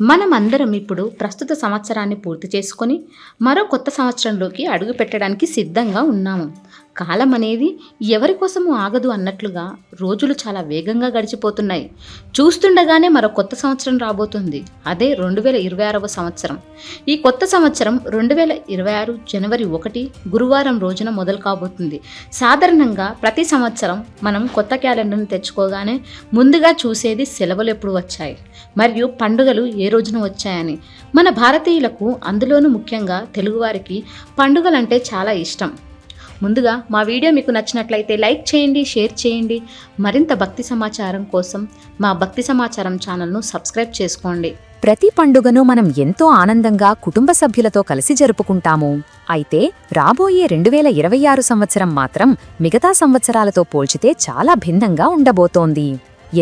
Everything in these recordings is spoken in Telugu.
మనమందరం ఇప్పుడు ప్రస్తుత సంవత్సరాన్ని పూర్తి చేసుకొని మరో కొత్త సంవత్సరంలోకి అడుగు పెట్టడానికి సిద్ధంగా ఉన్నాము. కాలం అనేది ఎవరి కోసము ఆగదు అన్నట్లుగా రోజులు చాలా వేగంగా గడిచిపోతున్నాయి. చూస్తుండగానే మరో కొత్త సంవత్సరం రాబోతుంది. అదే రెండు వేల ఇరవై ఆరవ సంవత్సరం. ఈ కొత్త సంవత్సరం రెండు వేల ఇరవై ఆరు జనవరి ఒకటి గురువారం రోజున మొదలు కాబోతుంది. సాధారణంగా ప్రతి సంవత్సరం మనం కొత్త క్యాలెండర్ని తెచ్చుకోగానే ముందుగా చూసేది సెలవులు ఎప్పుడు వచ్చాయి. మరియు పండుగలు ఏ రోజున వచ్చాయని. మన భారతీయులకు అందులోనూ ముఖ్యంగా తెలుగువారికి పండుగలంటే చాలా ఇష్టం. ముందుగా మా వీడియో మీకు నచ్చినట్లయితే లైక్ చేయండి షేర్ చేయండి. మరింత భక్తి సమాచారం కోసం మా భక్తి సమాచారం ఛానల్ను సబ్స్క్రైబ్ చేసుకోండి. ప్రతి పండుగను మనం ఎంతో ఆనందంగా కుటుంబ సభ్యులతో కలిసి జరుపుకుంటాము. అయితే రాబోయే రెండు వేల ఇరవై ఆరు సంవత్సరం మాత్రం మిగతా సంవత్సరాలతో పోల్చితే చాలా భిన్నంగా ఉండబోతోంది.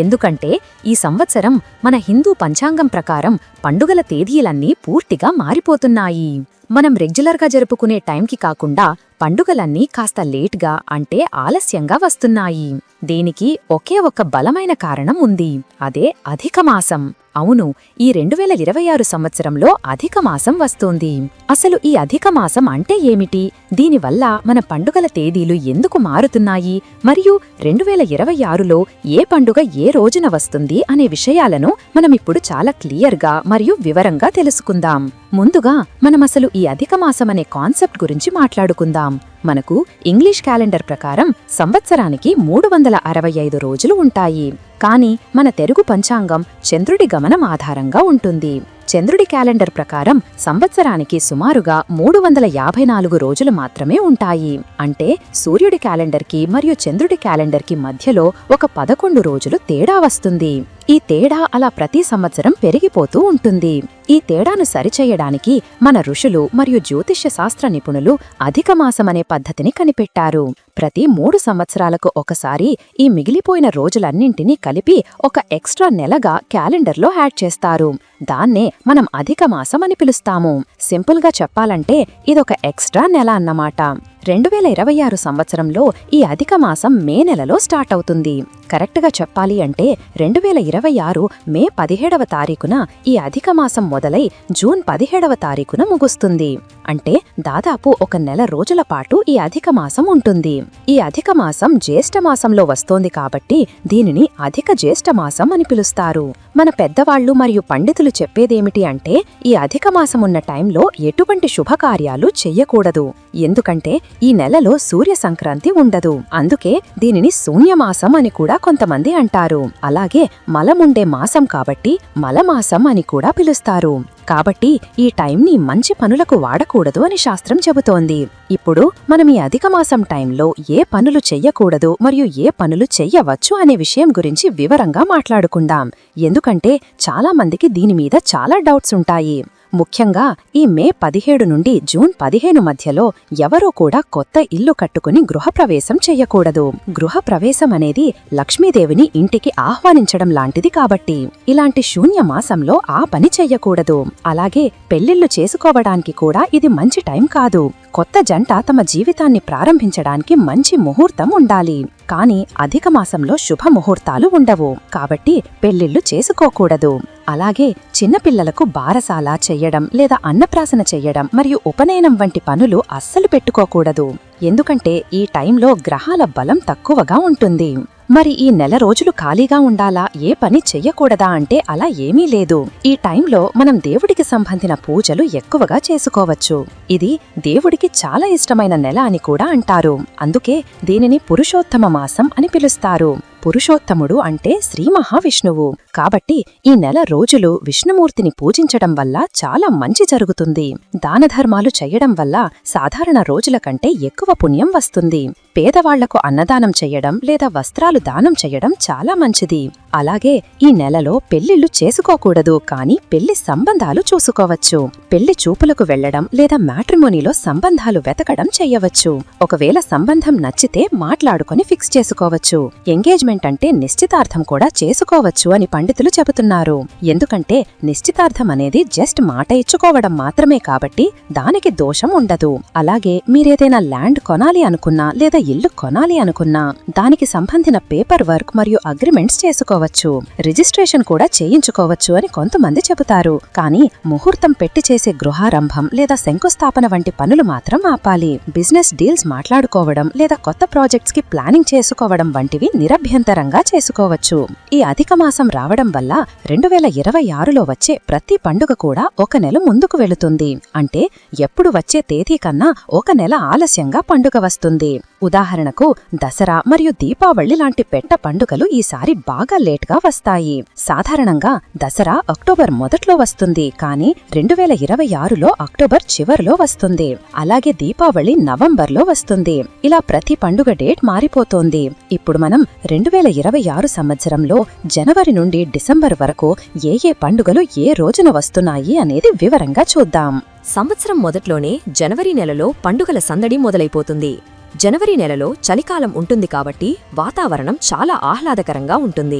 ఎందుకంటే ఈ సంవత్సరం మన హిందూ పంచాంగం ప్రకారం పండుగల తేదీలన్నీ పూర్తిగా మారిపోతున్నాయి. మనం రెగ్యులర్గా జరుపుకునే టైంకి కాకుండా పండుగలన్నీ కాస్త లేట్గా అంటే ఆలస్యంగా వస్తున్నాయి. దీనికి ఒకే ఒక బలమైన కారణం ఉంది. అదే అధిక మాసం. అవును ఈ రెండు వేల ఇరవై ఆరు సంవత్సరంలో అధిక మాసం వస్తోంది. అసలు ఈ అధిక మాసం అంటే ఏమిటి? దీనివల్ల మన పండుగల తేదీలు ఎందుకు మారుతున్నాయి? మరియు రెండు వేల ఇరవై ఆరులో ఏ పండుగ ఏ రోజున వస్తుంది అనే విషయాలను మనమిప్పుడు చాలా క్లియర్గా మరియు వివరంగా తెలుసుకుందాం. ముందుగా మనమసలు ఈ అధిక మాసం అనే కాన్సెప్ట్ గురించి మాట్లాడుకుందాం. మనకు ఇంగ్లీష్ క్యాలెండర్ ప్రకారం సంవత్సరానికి మూడు వందల అరవై ఐదు రోజులు ఉంటాయి. కానీ మన తెలుగు పంచాంగం చంద్రుడి గమనం ఆధారంగా ఉంటుంది. చంద్రుడి క్యాలెండర్ ప్రకారం సంవత్సరానికి సుమారుగా మూడు వందల యాభై నాలుగు రోజులు మాత్రమే ఉంటాయి. అంటే సూర్యుడి క్యాలెండర్కి మరియు చంద్రుడి క్యాలెండర్కి మధ్యలో ఒక పదకొండు రోజులు తేడా వస్తుంది. ఈ తేడా అలా ప్రతి సంవత్సరం పెరిగిపోతూ ఉంటుంది. ఈ తేడాను సరిచేయడానికి మన ఋషులు మరియు జ్యోతిష్య శాస్త్ర నిపుణులు అధిక మాసమనే పద్ధతిని కనిపెట్టారు. ప్రతి మూడు సంవత్సరాలకు ఒకసారి ఈ మిగిలిపోయిన రోజులన్నింటినీ కలిపి ఒక ఎక్స్ట్రా నెలగా క్యాలెండర్లో యాడ్ చేస్తారు. దాన్నే మనం అధిక మాసం అని పిలుస్తాము. సింపుల్గా చెప్పాలంటే ఇదొక ఎక్స్ట్రా నెల అన్నమాట. రెండు వేల ఇరవై ఆరు సంవత్సరంలో ఈ అధిక మాసం మే నెలలో స్టార్ట్ అవుతుంది. కరెక్ట్గా చెప్పాలి అంటే రెండు వేల ఇరవై ఆరు మే పదిహేడవ తారీఖున ఈ అధిక మాసం మొదలై జూన్ పదిహేడవ తారీఖున ముగుస్తుంది. అంటే దాదాపు ఒక నెల రోజుల పాటు ఈ అధిక మాసం ఉంటుంది. ఈ అధిక మాసం జ్యేష్ఠ మాసంలో వస్తోంది కాబట్టి దీనిని అధిక జ్యేష్ఠ మాసం అని పిలుస్తారు. మన పెద్దవాళ్ళు మరియు పండితులు చెప్పేదేమిటి అంటే ఈ అధిక మాసం ఉన్న టైంలో ఎటువంటి శుభకార్యాలు చెయ్యకూడదు. ఎందుకంటే ఈ నెలలో సూర్య సంక్రాంతి ఉండదు. అందుకే దీనిని శూన్యమాసం అని కూడా కొంతమంది అంటారు. అలాగే మలముండే మాసం కాబట్టి మలమాసం అని కూడా పిలుస్తారు. కాబట్టి ఈ టైంని మంచి పనులకు వాడకూడదు అని శాస్త్రం చెబుతోంది. ఇప్పుడు మనం ఈ అధిక మాసం టైంలో ఏ పనులు చెయ్యకూడదు మరియు ఏ పనులు చెయ్యవచ్చు అనే విషయం గురించి వివరంగా మాట్లాడుకుందాం. ఎందుకంటే చాలా మందికి దీని మీద చాలా డౌట్స్ ఉంటాయి. ముఖ్యంగా ఈ మే పదిహేడు నుండి జూన్ పదిహేను మధ్యలో ఎవరూ కూడా కొత్త ఇల్లు కట్టుకుని గృహప్రవేశం చెయ్యకూడదు గృహప్రవేశం అనేది లక్ష్మీదేవిని ఇంటికి ఆహ్వానించడం లాంటిది కాబట్టి ఇలాంటి శూన్య మాసంలో ఆ పని చెయ్యకూడదు అలాగే పెళ్ళిళ్ళు చేసుకోవడానికి కూడా ఇది మంచి టైం కాదు. కొత్త జంట తమ జీవితాన్ని ప్రారంభించడానికి మంచి ముహూర్తం ఉండాలి. కానీ అధిక మాసంలో శుభ ముహూర్తాలు ఉండవు. కాబట్టి పెళ్ళిళ్ళు చేసుకోకూడదు. అలాగే చిన్నపిల్లలకు బారసాల చెయ్యడం లేదా అన్నప్రాసన చెయ్యడం మరియు ఉపనయనం వంటి పనులు అస్సలు పెట్టుకోకూడదు. ఎందుకంటే ఈ టైంలో గ్రహాల బలం తక్కువగా ఉంటుంది. మరి ఈ నెల రోజులు ఖాళీగా ఉండాలా? ఏ పని చెయ్యకూడదా అంటే అలా ఏమీ లేదు. ఈ టైంలో మనం దేవుడికి సంబంధించిన పూజలు ఎక్కువగా చేసుకోవచ్చు. ఇది దేవుడికి చాలా ఇష్టమైన నెల అని కూడా అంటారు. అందుకే దీనిని పురుషోత్తమ మాసం అని పిలుస్తారు. పురుషోత్తముడు అంటే శ్రీ మహావిష్ణువు. కాబట్టి ఈ నెల రోజులు విష్ణుమూర్తిని పూజించడం వల్ల చాలా మంచి జరుగుతుంది. దానధర్మాలు చెయ్యడం వల్ల సాధారణ రోజుల కంటే ఎక్కువ పుణ్యం వస్తుంది. పేదవాళ్ళకు అన్నదానం చెయ్యడం లేదా వస్త్రాలు దానం చెయ్యడం చాలా మంచిది. అలాగే ఈ నెలలో పెళ్ళిళ్ళు చేసుకోకూడదు కానీ పెళ్ళి సంబంధాలు చూసుకోవచ్చు. పెళ్ళి చూపులకు వెళ్ళడం లేదా మ్యాట్రిమోనీలో సంబంధాలు వెతకడం చెయ్యవచ్చు ఒకవేళ సంబంధం నచ్చితే మాట్లాడుకొని ఫిక్స్ చేసుకోవచ్చు. ఎంగేజ్మెంట్ అంటే నిశ్చితార్థం కూడా చేసుకోవచ్చు అని పండితులు చెబుతున్నారు. ఎందుకంటే నిశ్చితార్థం అనేది జస్ట్ మాట ఇచ్చుకోవడం మాత్రమే కాబట్టి దానికి దోషం ఉండదు. అలాగే మీరేదైనా ల్యాండ్ కొనాలి అనుకున్నా లేదా ఇల్లు కొనాలి అనుకున్నా దానికి సంబంధించిన పేపర్ వర్క్ మరియు అగ్రిమెంట్స్ చేసుకోవచ్చు. రిజిస్ట్రేషన్ కూడా చేయించుకోవచ్చు అని కొంతమంది చెబుతారు. కానీ ముహూర్తం పెట్టి చేసే గృహారంభం లేదా శంకుస్థాపన వంటి పనులు మాత్రం ఆపాలి. బిజినెస్ డీల్స్ మాట్లాడుకోవడం లేదా కొత్త ప్రాజెక్ట్స్కి ప్లానింగ్ చేసుకోవడం వంటివి నిరభ్యంతరంగా చేసుకోవచ్చు. ఈ అధిక మాసం రావడం వల్ల రెండు వేల ఇరవై ఆరులో వచ్చే ప్రతి పండుగ కూడా ఒక నెల ముందుకు వెళుతుంది. అంటే ఎప్పుడు వచ్చే తేదీ కన్నా ఒక నెల ఆలస్యంగా పండుగ వస్తుంది. ఉదాహరణకు దసరా మరియు దీపావళి లాంటి పెట్ట పండుగలు ఈసారి బాగా లేట్గా వస్తాయి. సాధారణంగా దసరా అక్టోబర్ మొదట్లో వస్తుంది కానీ రెండు వేల ఇరవై ఆరులో అక్టోబర్ చివరిలో వస్తుంది. అలాగే దీపావళి నవంబర్లో వస్తుంది. ఇలా ప్రతి పండుగ డేట్ మారిపోతోంది. ఇప్పుడు మనం రెండు వేల ఇరవై ఆరు సంవత్సరంలో జనవరి నుండి డిసెంబర్ వరకు ఏ ఏ పండుగలు ఏ రోజున వస్తున్నాయి అనేది వివరంగా చూద్దాం. సంవత్సరం మొదట్లోనే జనవరి నెలలో పండుగల సందడి మొదలైపోతుంది. జనవరి నెలలో చలికాలం ఉంటుంది కాబట్టి వాతావరణం చాలా ఆహ్లాదకరంగా ఉంటుంది.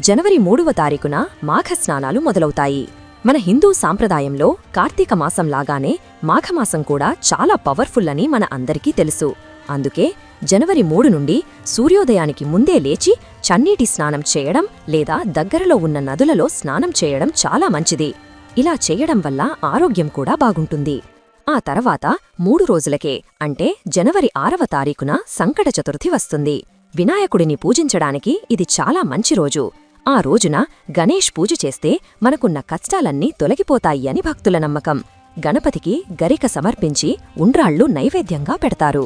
జనవరి మూడవ తారీఖున మాఘస్నానాలు మొదలవుతాయి. మన హిందూ సాంప్రదాయంలో కార్తీక మాసం లాగానే మాఘమాసం కూడా చాలా పవర్ఫుల్ అని మన అందరికీ తెలుసు. అందుకే జనవరి మూడు నుండి సూర్యోదయానికి ముందే లేచి చన్నీటి స్నానం చేయడం లేదా దగ్గరలో ఉన్న నదులలో స్నానం చేయడం చాలా మంచిది. ఇలా చేయడం వల్ల ఆరోగ్యం కూడా బాగుంటుంది. ఆ తర్వాత మూడు రోజులకే అంటే జనవరి ఆరవ తారీఖున సంకట చతుర్థి వస్తుంది. వినాయకుడిని పూజించడానికి ఇది చాలా మంచి రోజు. ఆ రోజున గణేష్ పూజ చేస్తే మనకున్న కష్టాలన్నీ తొలగిపోతాయి అని భక్తుల నమ్మకం. గణపతికి గరిక సమర్పించి ఉండ్రాళ్ళు నైవేద్యంగా పెడతారు.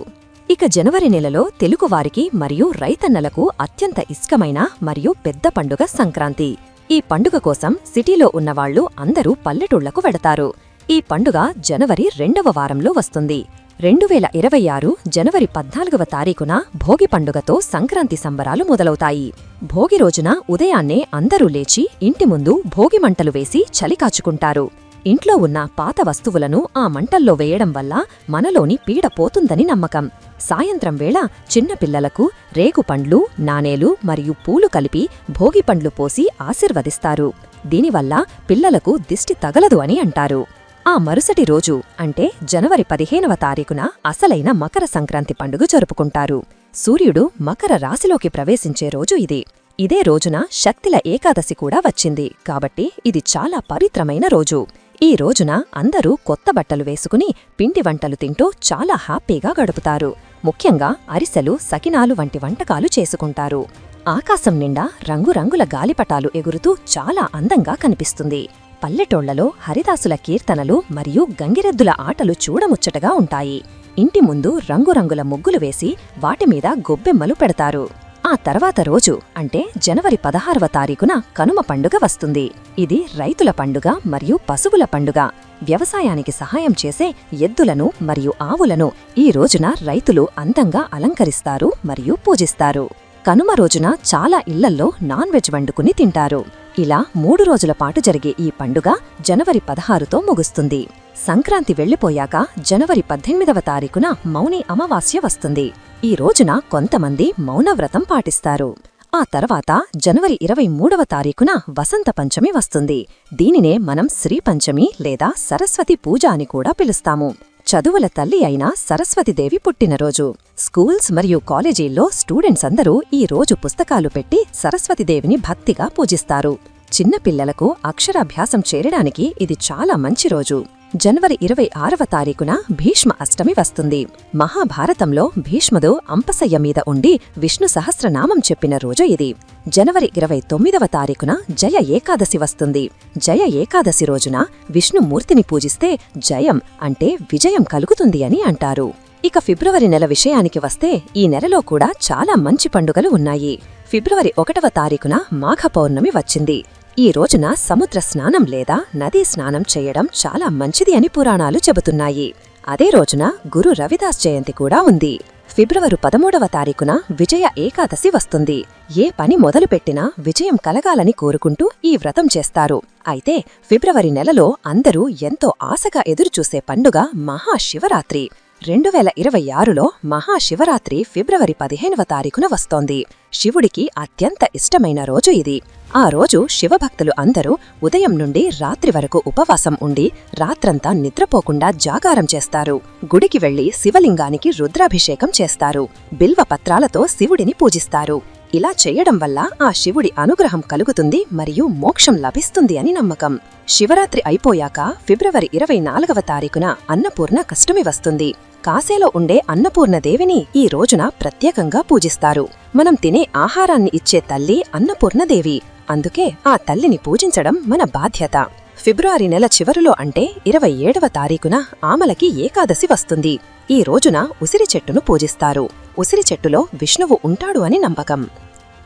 ఇక జనవరి నెలలో తెలుగువారికి మరియు రైతన్నలకు అత్యంత ఇష్టమైన మరియు పెద్ద పండుగ సంక్రాంతి. ఈ పండుగ కోసం సిటీలో ఉన్నవాళ్ళు అందరూ పల్లెటూళ్ళకు వెడతారు. ఈ పండుగ జనవరి రెండవ వారంలో వస్తుంది. రెండు వేల ఇరవై ఆరు జనవరి పద్నాలుగవ తారీఖున భోగి పండుగతో సంక్రాంతి సంబరాలు మొదలవుతాయి. భోగి రోజున ఉదయాన్నే అందరూ లేచి ఇంటి ముందు భోగి మంటలు వేసి చలి కాచుకుంటారు. ఇంట్లో ఉన్న పాత వస్తువులను ఆ మంటల్లో వేయడం వల్ల మనలోని పీడ పోతుందని నమ్మకం. సాయంత్రం వేళ చిన్నపిల్లలకు రేగుపండ్లు నాణేలు మరియు పూలు కలిపి భోగి పండ్లు పోసి ఆశీర్వదిస్తారు. దీనివల్ల పిల్లలకు దిష్టి తగలదు అని అంటారు. ఆ మరుసటి రోజు అంటే జనవరి పదిహేనవ తారీఖున అసలైన మకర సంక్రాంతి పండుగ జరుపుకుంటారు. సూర్యుడు మకర రాశిలోకి ప్రవేశించే రోజు ఇది. ఇదే రోజున శక్తిల ఏకాదశి కూడా వచ్చింది. కాబట్టి ఇది చాలా పవిత్రమైన రోజు. ఈ రోజున అందరూ కొత్త బట్టలు వేసుకుని పిండి వంటలు తింటూ చాలా హ్యాపీగా గడుపుతారు. ముఖ్యంగా అరిసెలు సకినాలు వంటి వంటకాలు చేసుకుంటారు. ఆకాశం నిండా రంగురంగుల గాలిపటాలు ఎగురుతూ చాలా అందంగా కనిపిస్తుంది. పల్లెటోళ్ళలో హరిదాసుల కీర్తనలు మరియు గంగిరెద్దుల ఆటలు చూడముచ్చటగా ఉంటాయి. ఇంటి ముందు రంగురంగుల ముగ్గులు వేసి వాటిమీద గొబ్బెమ్మలు పెడతారు. ఆ తర్వాత రోజు అంటే జనవరి పదహారవ తారీఖున కనుమ పండుగ వస్తుంది. ఇది రైతుల పండుగ మరియు పశువుల పండుగ. వ్యవసాయానికి సహాయం చేసే ఎద్దులను మరియు ఆవులను ఈ రోజున రైతులు అందంగా అలంకరిస్తారు మరియు పూజిస్తారు. కనుమ రోజున చాలా ఇళ్ళల్లో నాన్ వెజ్ వండుకుని తింటారు. ఇలా మూడు రోజుల పాటు జరిగే ఈ పండుగ జనవరి పదహారుతో ముగుస్తుంది. సంక్రాంతి వెళ్ళిపోయాక జనవరి పద్దెనిమిదవ తారీఖున మౌని అమావాస్య వస్తుంది. ఈ రోజున కొంతమంది మౌనవ్రతం పాటిస్తారు. ఆ తర్వాత జనవరి ఇరవై మూడవ తారీఖున వసంత పంచమి వస్తుంది. దీనినే మనం శ్రీ పంచమి లేదా సరస్వతి పూజ అని కూడా పిలుస్తాము. చదువుల తల్లి అయిన సరస్వతిదేవి పుట్టినరోజు. స్కూల్స్ మరియు కాలేజీల్లో స్టూడెంట్స్ అందరూ ఈ రోజు పుస్తకాలు పెట్టి సరస్వతిదేవిని భక్తిగా పూజిస్తారు. చిన్నపిల్లలకు అక్షరాభ్యాసం చేరడానికి ఇది చాలా మంచి రోజు. జనవరి ఇరవై ఆరవ తారీఖున భీష్మ అష్టమి వస్తుంది. మహాభారతంలో భీష్ముడు అంపసయ్య మీద ఉండి విష్ణు సహస్రనామం చెప్పిన రోజు ఇది. జనవరి ఇరవై తొమ్మిదవ తారీఖున జయ ఏకాదశి వస్తుంది. జయ ఏకాదశి రోజున విష్ణుమూర్తిని పూజిస్తే జయం అంటే విజయం కలుగుతుంది అని అంటారు. ఇక ఫిబ్రవరి నెల విషయానికి వస్తే ఈ నెలలో కూడా చాలా మంచి పండుగలు ఉన్నాయి. ఫిబ్రవరి ఒకటవ తారీఖున మాఘ పౌర్ణమి వచ్చింది. ఈ రోజున సముద్ర స్నానం లేదా నదీ స్నానం చేయడం చాలా మంచిది అని పురాణాలు చెబుతున్నాయి. అదే రోజున గురు రవిదాస్ జయంతి కూడా ఉంది. ఫిబ్రవరి పదమూడవ తారీఖున విజయ ఏకాదశి వస్తుంది. ఏ పని మొదలుపెట్టినా విజయం కలగాలని కోరుకుంటూ ఈ వ్రతం చేస్తారు. అయితే ఫిబ్రవరి నెలలో అందరూ ఎంతో ఆశగా ఎదురుచూసే పండుగ మహాశివరాత్రి. రెండు వేల ఇరవై ఆరులో మహాశివరాత్రి ఫిబ్రవరి పదిహేనవ తారీఖున వస్తోంది. శివుడికి అత్యంత ఇష్టమైన రోజు ఇది. ఆ రోజు శివభక్తులు అందరూ ఉదయం నుండి రాత్రి వరకు ఉపవాసం ఉండి రాత్రంతా నిద్రపోకుండా జాగారం చేస్తారు. గుడికి వెళ్ళి శివలింగానికి రుద్రాభిషేకం చేస్తారు. బిల్వ పత్రాలతో శివుడిని పూజిస్తారు. ఇలా చేయడం వల్ల ఆ శివుడి అనుగ్రహం కలుగుతుంది మరియు మోక్షం లభిస్తుంది అని నమ్మకం. శివరాత్రి అయిపోయాక ఫిబ్రవరి ఇరవై నాలుగవ తారీఖున అన్నపూర్ణ కష్టమి వస్తుంది. కాశీలో ఉండే అన్నపూర్ణదేవిని ఈ రోజున ప్రత్యేకంగా పూజిస్తారు. మనం తినే ఆహారాన్ని ఇచ్చే తల్లి అన్నపూర్ణదేవి. అందుకే ఆ తల్లిని పూజించడం మన బాధ్యత. ఫిబ్రవరి నెల చివరిలో అంటే ఇరవై ఏడవ తారీఖున ఆమలకి ఏకాదశి వస్తుంది. ఈ రోజున ఉసిరి చెట్టును పూజిస్తారు. ఉసిరి చెట్టులో విష్ణువు ఉంటాడు అని నమ్మకం.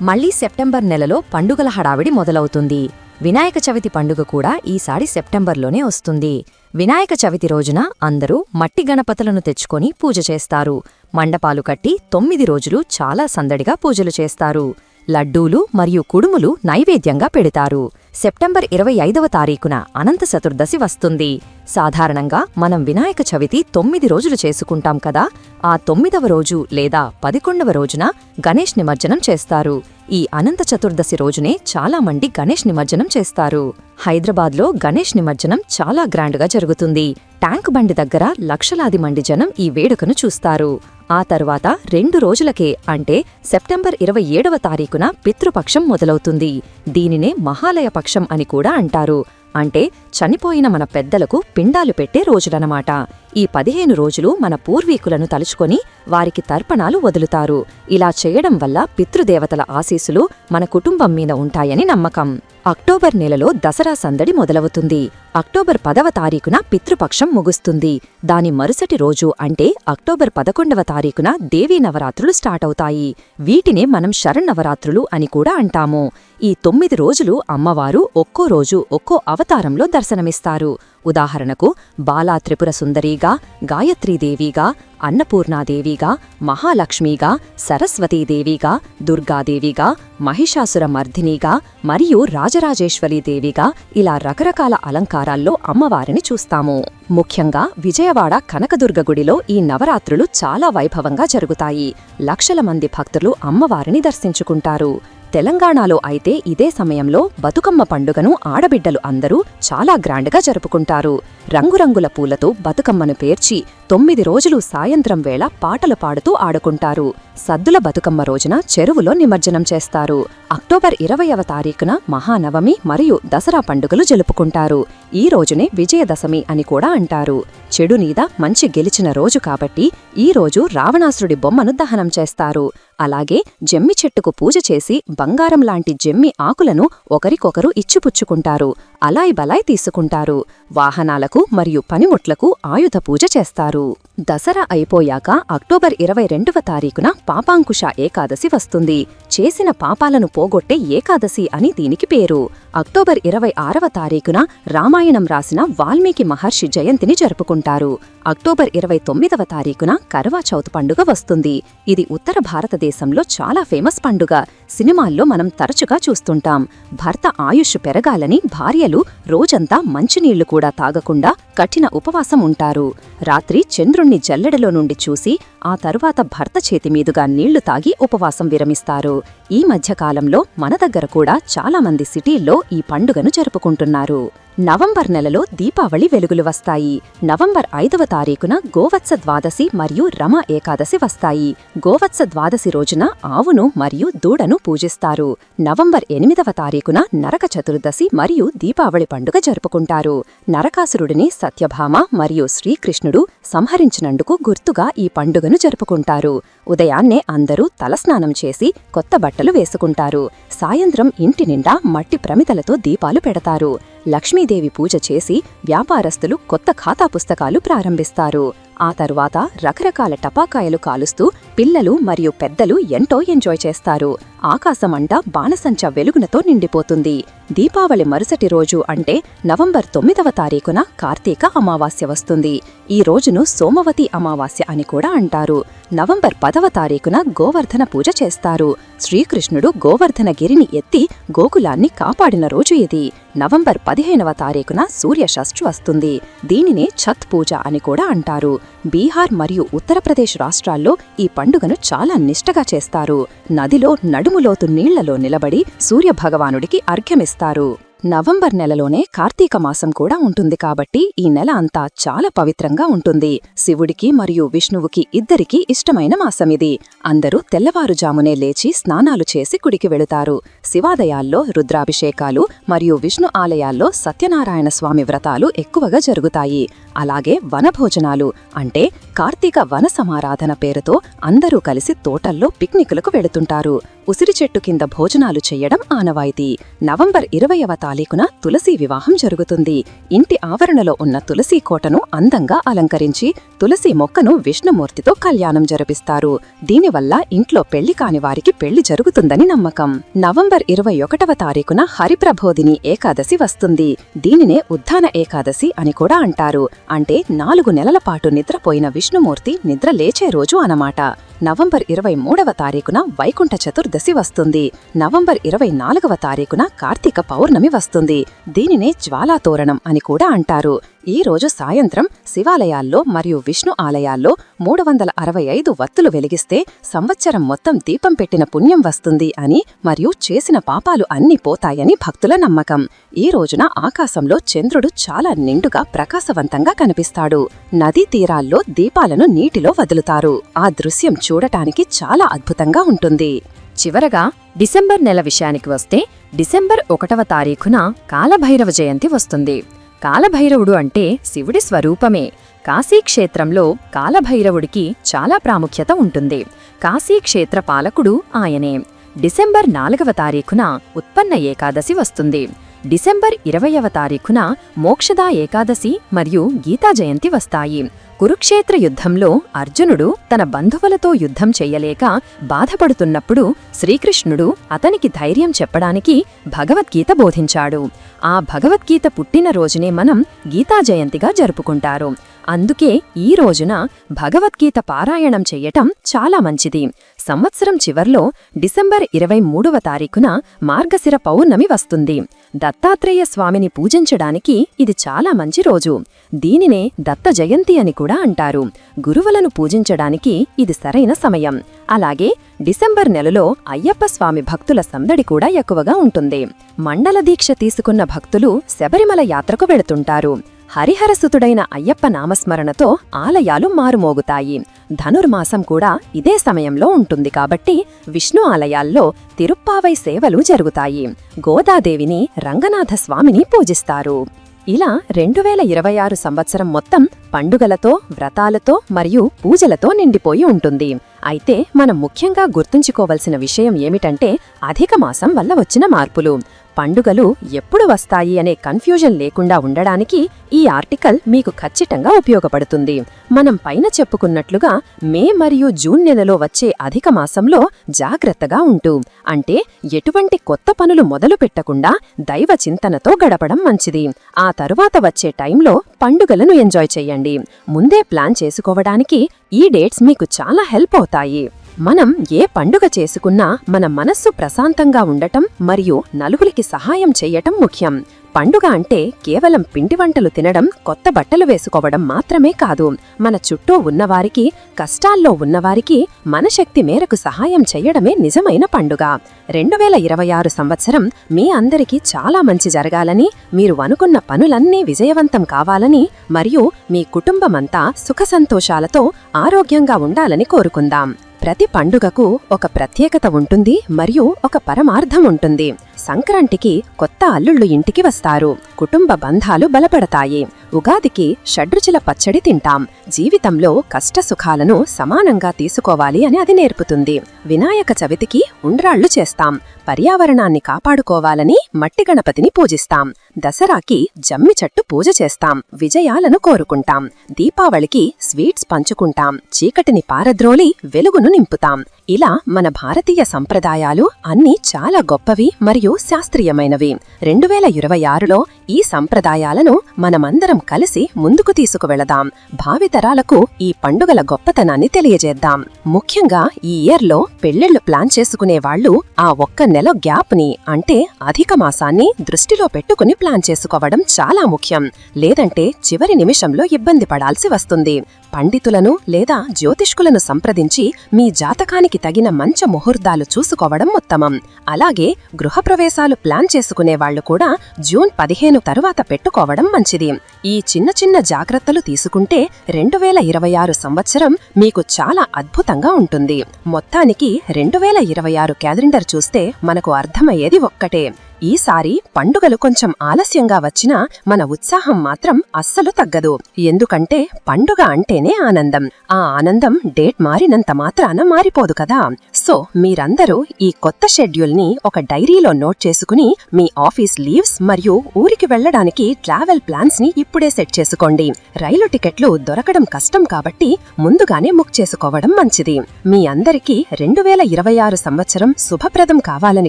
మళ్ళీ సెప్టెంబర్ నెలలో పండుగల హడావిడి మొదలవుతుంది. వినాయక చవితి పండుగ కూడా ఈసారి సెప్టెంబర్లోనే వస్తుంది. వినాయక చవితి రోజున అందరూ మట్టి గణపతులను తెచ్చుకొని పూజ చేస్తారు. మండపాలు కట్టి తొమ్మిది రోజులు చాలా సందడిగా పూజలు చేస్తారు. లడ్డూలు మరియు కుడుములు నైవేద్యంగా పెడతారు. సెప్టెంబర్ ఇరవై ఐదవ తారీఖున అనంత చతుర్దశి వస్తుంది. సాధారణంగా మనం వినాయక చవితి తొమ్మిది రోజులు చేసుకుంటాం కదా ఆ తొమ్మిదవ రోజు లేదా పదకొండవ రోజున గణేష్ నిమజ్జనం చేస్తారు. ఈ అనంత చతుర్దశి రోజునే చాలా మంది గణేష్ నిమజ్జనం చేస్తారు. హైదరాబాద్లో గణేష్ నిమజ్జనం చాలా గ్రాండ్గా జరుగుతుంది. ట్యాంక్ బండి దగ్గర లక్షలాది మంది జనం ఈ వేడుకను చూస్తారు. ఆ తరువాత రెండు రోజులకే అంటే సెప్టెంబర్ ఇరవై ఏడవ తారీఖున పితృపక్షం మొదలవుతుంది. దీనినే మహాలయ పక్షం అని కూడా అంటారు. అంటే చనిపోయిన మన పెద్దలకు పిండాలు పెట్టే రోజులనమాట ఈ పదిహేను రోజులు మన పూర్వీకులను తలుచుకొని వారికి తర్పణాలు వదులుతారు. ఇలా చేయడం వల్ల పితృదేవతల ఆశీస్సులు మన కుటుంబం మీద ఉంటాయని నమ్మకం. అక్టోబర్ నెలలో దసరా సందడి మొదలవుతుంది. అక్టోబర్ పదవ తారీఖున పితృపక్షం ముగుస్తుంది. దాని మరుసటి రోజు అంటే అక్టోబర్ పదకొండవ తారీఖున దేవీ నవరాత్రులు స్టార్ట్ అవుతాయి. వీటినే మనం శరన్నవరాత్రులు అని కూడా అంటాము. ఈ తొమ్మిది రోజులు అమ్మవారు ఒక్కో రోజు ఒక్కో అవతారంలో దర్శనమిస్తారు. ఉదాహరణకు బాలా త్రిపుర సుందరీగా గాయత్రీదేవిగా అన్నపూర్ణాదేవిగా మహాలక్ష్మిగా సరస్వతీదేవిగా దుర్గాదేవిగా మహిషాసుర మర్దినిగా మరియు రాజరాజేశ్వరీదేవిగా ఇలా రకరకాల అలంకారాల్లో అమ్మవారిని చూస్తాము. ముఖ్యంగా విజయవాడ కనకదుర్గ గుడిలో ఈ నవరాత్రులు చాలా వైభవంగా జరుగుతాయి. లక్షల మంది భక్తులు అమ్మవారిని దర్శించుకుంటారు. తెలంగాణలో అయితే ఇదే సమయంలో బతుకమ్మ పండుగను ఆడబిడ్డలు అందరూ చాలా గ్రాండ్గా జరుపుకుంటారు. రంగురంగుల పూలతో బతుకమ్మను పేర్చి తొమ్మిది రోజులు సాయంత్రం వేళ పాటలు పాడుతూ ఆడుకుంటారు. సద్దుల బతుకమ్మ రోజున చెరువులో నిమజ్జనం చేస్తారు. అక్టోబర్ ఇరవయవ తారీఖున మహానవమి మరియు దసరా పండుగలు జరుపుకుంటారు. ఈ రోజునే విజయదశమి అని కూడా అంటారు. చెడు మీద మంచి గెలిచిన రోజు కాబట్టి ఈ రోజు రావణాసురుడి బొమ్మను దహనం చేస్తారు. అలాగే జమ్మి చెట్టుకు పూజ చేసి బంగారం లాంటి జమ్మి ఆకులను ఒకరికొకరు ఇచ్చిపుచ్చుకుంటారు. అలాయ్ బలాయ్ తీసుకుంటారు. వాహనాలకు మరియు పనిముట్లకు ఆయుధ పూజ చేస్తారు. దసరా అయిపోయాక అక్టోబర్ ఇరవై రెండవ తారీఖున పాపాంకుశ ఏకాదశి వస్తుంది. చేసిన పాపాలను పోగొట్టే ఏకాదశి అని దీనికి పేరు. అక్టోబర్ ఇరవై ఆరవ తారీఖున రామాయణం రాసిన వాల్మీకి మహర్షి జయంతిని జరుపుకుంటారు. అక్టోబర్ ఇరవై తొమ్మిదవ తారీఖున కరవాచౌత్ పండుగ వస్తుంది. ఇది ఉత్తర భారతదేశంలో చాలా ఫేమస్ పండుగ. సినిమాల్లో మనం తరచుగా చూస్తుంటాం. భర్త ఆయుష్ పెరగాలని భార్యలు రోజంతా మంచినీళ్ళు కూడా తాగకుండా కఠిన ఉపవాసం ఉంటారు. రాత్రి చంద్రుణ్ణి జల్లెడలో నుండి చూసి ఆ తరువాత భర్త చేతి మీదుగా నీళ్ళు తాగి ఉపవాసం విరమిస్తారు. ఈ మధ్యకాలంలో మన దగ్గర కూడా చాలా మంది సిటీల్లో ఈ పండుగను జరుపుకుంటున్నారు. నవంబర్ నెలలో దీపావళి వెలుగులు వస్తాయి. నవంబర్ ఐదవ తారీఖున గోవత్స ద్వాదశి మరియు రమ ఏకాదశి వస్తాయి. గోవత్స ద్వాదశి రోజున ఆవును మరియు దూడను పూజిస్తారు. నవంబర్ ఎనిమిదవ తారీఖున నరక చతుర్దశి మరియు దీపావళి పండుగ జరుపుకుంటారు. నరకాసురుడిని సత్యభామ మరియు శ్రీకృష్ణుడు సంహరించినందుకు గుర్తుగా ఈ పండుగను జరుపుకుంటారు. ఉదయాన్నే అందరూ తలస్నానం చేసి కొత్త బట్టలు వేసుకుంటారు. సాయంత్రం ఇంటి నిండా మట్టి ప్రమిదలతో దీపాలు పెడతారు. లక్ష్మీదేవి పూజ చేసి వ్యాపారస్తులు కొత్త ఖాతా పుస్తకాలు ప్రారంభిస్తారు. ఆ తరువాత రకరకాల టపాకాయలు కాలుస్తూ పిల్లలు మరియు పెద్దలు ఎంతో ఎంజాయ్ చేస్తారు. ఆకాశమంట బాణసంచ వెలుగునతో నిండిపోతుంది. దీపావళి మరుసటి రోజు అంటే నవంబర్ తొమ్మిదవ తారీఖున కార్తీక అమావాస్య వస్తుంది. ఈ రోజును సోమవతి అమావాస్య అని కూడా అంటారు. నవంబర్ పదవ తారీఖున గోవర్ధన పూజ చేస్తారు. శ్రీకృష్ణుడు గోవర్ధన గిరిని ఎత్తి గోకులాన్ని కాపాడిన రోజు ఇది. నవంబర్ పదిహేనవ తారీఖున సూర్య షష్ఠి వస్తుంది. దీనినే ఛత్ పూజ అని కూడా అంటారు. బీహార్ మరియు ఉత్తరప్రదేశ్ రాష్ట్రాల్లో ఈ పండుగను చాలా నిష్టగా చేస్తారు. నదిలో నడుములోతు నీళ్ళలో నిలబడి సూర్యభగవానుడికి అర్ఘ్యమిస్తారు. నవంబర్ నెలలోనే కార్తీక మాసం కూడా ఉంటుంది కాబట్టి ఈ నెల అంతా చాలా పవిత్రంగా ఉంటుంది. శివుడికి మరియు విష్ణువుకి ఇద్దరికీ ఇష్టమైన మాసమిది అందరూ తెల్లవారుజామునే లేచి స్నానాలు చేసి గుడికి వెళుతారు. శివాలయాల్లో రుద్రాభిషేకాలు మరియు విష్ణు ఆలయాల్లో సత్యనారాయణ స్వామి వ్రతాలు ఎక్కువగా జరుగుతాయి. అలాగే వనభోజనాలు అంటే కార్తీక వన సమారాధన పేరుతో అందరూ కలిసి తోటల్లో పిక్నిక్లకు వెళుతుంటారు. ఉసిరి చెట్టు కింద భోజనాలు చెయ్యడం ఆనవాయితీ. నవంబర్ ఇరవయవ తారీఖున తులసి వివాహం జరుగుతుంది. ఇంటి ఆవరణలో ఉన్న తులసి కోటను అందంగా అలంకరించి తులసి మొక్కను విష్ణుమూర్తితో కళ్యాణం జరిపిస్తారు. దీనివల్ల ఇంట్లో పెళ్ళి కాని వారికి పెళ్ళి జరుగుతుందని నమ్మకం. నవంబర్ ఇరవై ఒకటవ తారీఖున హరిప్రబోధిని ఏకాదశి వస్తుంది. దీనినే ఉద్ధాన ఏకాదశి అని కూడా అంటారు. అంటే నాలుగు నెలల పాటు నిద్రపోయిన విష్ణుమూర్తి నిద్ర లేచే రోజు అనమాట నవంబర్ ఇరవై మూడవ తారీఖున వైకుంఠ చతుర్దశి వస్తుంది. నవంబర్ ఇరవై నాలుగవ తారీఖున కార్తీక పౌర్ణమి వస్తుంది. దీనినే జ్వాలాతోరణం అని కూడా అంటారు. ఈ రోజు సాయంత్రం శివాలయాల్లో మరియు విష్ణు ఆలయాల్లో మూడు వందల అరవై ఐదు వత్తులు వెలిగిస్తే సంవత్సరం మొత్తం దీపం పెట్టిన పుణ్యం వస్తుంది అని మరియు చేసిన పాపాలు అన్నీ పోతాయని భక్తుల నమ్మకం. ఈ రోజున ఆకాశంలో చంద్రుడు చాలా నిండుగా ప్రకాశవంతంగా కనిపిస్తాడు. నదీ తీరాల్లో దీపాలను నీటిలో వదులుతారు. ఆ దృశ్యం చూడటానికి చాలా అద్భుతంగా ఉంటుంది. చివరగా డిసెంబర్ నెల విషయానికి వస్తే డిసెంబర్ ఒకటవ తారీఖున కాలభైరవ జయంతి వస్తుంది. కాలభైరవుడు అంటే శివుడి స్వరూపమే. కాశీక్షేత్రంలో కాలభైరవుడికి చాలా ప్రాముఖ్యత ఉంటుంది. కాశీక్షేత్ర పాలకుడు ఆయనే. డిసెంబర్ నాలుగవ తారీఖున ఉత్పన్న ఏకాదశి వస్తుంది. డిసెంబర్ ఇరవయవ తారీఖున మోక్షదా ఏకాదశి మరియు గీతా జయంతి వస్తాయి. కురుక్షేత్ర యుద్ధంలో అర్జునుడు తన బంధువులతో యుద్ధం చెయ్యలేక బాధపడుతున్నప్పుడు శ్రీకృష్ణుడు అతనికి ధైర్యం చెప్పడానికి భగవద్గీత బోధించాడు. ఆ భగవద్గీత పుట్టిన రోజునే మనం గీతా జయంతిగా జరుపుకుంటారు. అందుకే ఈ రోజున భగవద్గీత పారాయణం చెయ్యటం చాలా మంచిది. సంవత్సరం చివర్లో డిసెంబర్ ఇరవై మూడవ తారీఖున మార్గశిర పౌర్ణమి వస్తుంది. దత్తాత్రేయ స్వామిని పూజించడానికి ఇది చాలా మంచి రోజు. దీనినే దత్త జయంతి అని కూడా అంటారు. గురువులను పూజించడానికి ఇది సరైన సమయం. అలాగే డిసెంబర్ నెలలో అయ్యప్ప స్వామి భక్తుల సందడి కూడా ఎక్కువగా ఉంటుంది. మండల దీక్ష తీసుకున్న భక్తులు శబరిమల యాత్రకు వెళుతుంటారు. హరిహరసుతుడైన అయ్యప్ప నామస్మరణతో ఆలయాలు మారుమోగుతాయి. ధనుర్మాసం కూడా ఇదే సమయంలో ఉంటుంది కాబట్టి విష్ణు ఆలయాల్లో తిరుప్పావై సేవలు జరుగుతాయి. గోదాదేవిని రంగనాథస్వామిని పూజిస్తారు. ఇలా రెండు వేల ఇరవై ఆరు సంవత్సరం మొత్తం పండుగలతో వ్రతాలతో మరియు పూజలతో నిండిపోయి ఉంటుంది. అయితే మనం ముఖ్యంగా గుర్తుంచుకోవలసిన విషయం ఏమిటంటే అధిక మాసం వల్ల వచ్చిన మార్పులు. పండుగలు ఎప్పుడు వస్తాయి అనే కన్ఫ్యూజన్ లేకుండా ఉండడానికి ఈ ఆర్టికల్ మీకు ఖచ్చితంగా ఉపయోగపడుతుంది. మనం పైన చెప్పుకున్నట్లుగా మే మరియు జూన్ నెలలో వచ్చే అధిక మాసంలో జాగ్రత్తగా ఉంటూ అంటే ఎటువంటి కొత్త పనులు మొదలు పెట్టకుండా దైవ చింతనతో గడపడం మంచిది. ఆ తరువాత వచ్చే టైంలో పండుగలను ఎంజాయ్ చెయ్యండి ముందే ప్లాన్ చేసుకోవడానికి ఈ డేట్స్ మీకు చాలా హెల్ప్ అవుతాయి. మనం ఏ పండుగ చేసుకున్నా మన మనస్సు ప్రశాంతంగా ఉండటం మరియు నలుగురికి సహాయం చేయటం ముఖ్యం. పండుగ అంటే కేవలం పిండి వంటలు తినడం కొత్త బట్టలు వేసుకోవడం మాత్రమే కాదు. మన చుట్టూ ఉన్నవారికి కష్టాల్లో ఉన్నవారికి మన శక్తి మేరకు సహాయం చేయడమే నిజమైన పండుగ. రెండు వేల ఇరవై ఆరు సంవత్సరం మీ అందరికీ చాలా మంచి జరగాలని మీరు అనుకున్న పనులన్నీ విజయవంతం కావాలని మరియు మీ కుటుంబమంతా సుఖ సంతోషాలతో ఆరోగ్యంగా ఉండాలని కోరుకుందాం. ప్రతి పండుగకు ఒక ప్రత్యేకత ఉంటుంది మరియు ఒక పరమార్థం ఉంటుంది. సంక్రాంతికి కొత్త అల్లుళ్ళు ఇంటికి వస్తారు. కుటుంబ బంధాలు బలపడతాయి. ఉగాదికి షడ్రుచుల పచ్చడి తింటాం. జీవితంలో కష్టసుఖాలను సమానంగా తీసుకోవాలి అని అది నేర్పుతుంది. వినాయక చవితికి ఉండ్రాళ్ళు చేస్తాం. పర్యావరణాన్ని కాపాడుకోవాలని మట్టి గణపతిని పూజిస్తాం. దసరాకి జమ్మి చెట్టు పూజ చేస్తాం. విజయాలను కోరుకుంటాం. దీపావళికి స్వీట్స్ పంచుకుంటాం. చీకటిని పారద్రోలి వెలుగును నింపుతాం. ఇలా మన భారతీయ సంప్రదాయాలు అన్నీ చాలా గొప్పవి మరియు శాస్త్రీయమైనవి. రెండు వేల ఇరవై ఆరులో ఈ సంప్రదాయాలను మనమందరం కలిసి ముందుకు తీసుకువెళదాం. భావితరాలకు ఈ పండుగల గొప్పతనాన్ని తెలియజేద్దాం. ముఖ్యంగా ఈ ఇయర్లో పెళ్ళిళ్ళు ప్లాన్ చేసుకునే వాళ్ళు ఆ ఒక్క నెల గ్యాప్ని అంటే అధిక మాసాన్ని దృష్టిలో పెట్టుకుని ప్లాన్ చేసుకోవడం చాలా ముఖ్యం. లేదంటే చివరి నిమిషంలో ఇబ్బంది పడాల్సి వస్తుంది. పండితులను లేదా జ్యోతిష్కులను సంప్రదించి మీ జాతకానికి తగిన మంచి ముహూర్తాలు చూసుకోవడం ఉత్తమం. అలాగే గృహప్రవేశాలు ప్లాన్ చేసుకునే వాళ్ళు కూడా జూన్ పదిహేను తరువాత పెట్టుకోవడం మంచిది. ఈ చిన్న చిన్న జాగ్రత్తలు తీసుకుంటే రెండు వేల ఇరవై ఆరు సంవత్సరం మీకు చాలా అద్భుతంగా ఉంటుంది. మొత్తానికి రెండు వేల ఇరవై ఆరు క్యాలెండర్ చూస్తే మనకు అర్థమయ్యేది ఒక్కటే. ఈసారి పండుగలు కొంచెం ఆలస్యంగా వచ్చినా మన ఉత్సాహం మాత్రం అస్సలు తగ్గదు. ఎందుకంటే పండుగ అంటేనే ఆనందం. ఆ ఆనందం డేట్ మారినంత మాత్రాన మారిపోదు కదా. సో మీరందరూ ఈ కొత్త షెడ్యూల్ని ఒక డైరీలో నోట్ చేసుకుని మీ ఆఫీస్ లీవ్స్ మరియు ఊరికి వెళ్ళడానికి ట్రావెల్ ప్లాన్స్ని ఇప్పుడే సెట్ చేసుకోండి. రైలు టికెట్లు దొరకడం కష్టం కాబట్టి ముందుగానే బుక్ చేసుకోవడం మంచిది. మీ అందరికీ రెండు వేల ఇరవై ఆరు సంవత్సరం శుభప్రదం కావాలని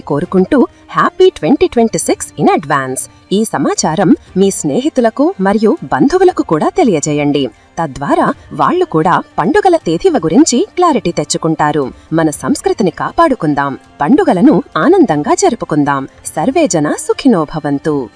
కోరుకుంటూ happy twenty twenty twenty six in advance. ఈ సమాచారం మీ స్నేహితులకు మరియు బంధువులకు కూడా తెలియజేయండి. తద్వారా వాళ్ళు కూడా పండుగల తేదీవ గురించి క్లారిటీ తెచ్చుకుంటారు. మన సంస్కృతిని కాపాడుకుందాం. పండుగలను ఆనందంగా జరుపుకుందాం. సర్వేజన సుఖినోభవంతు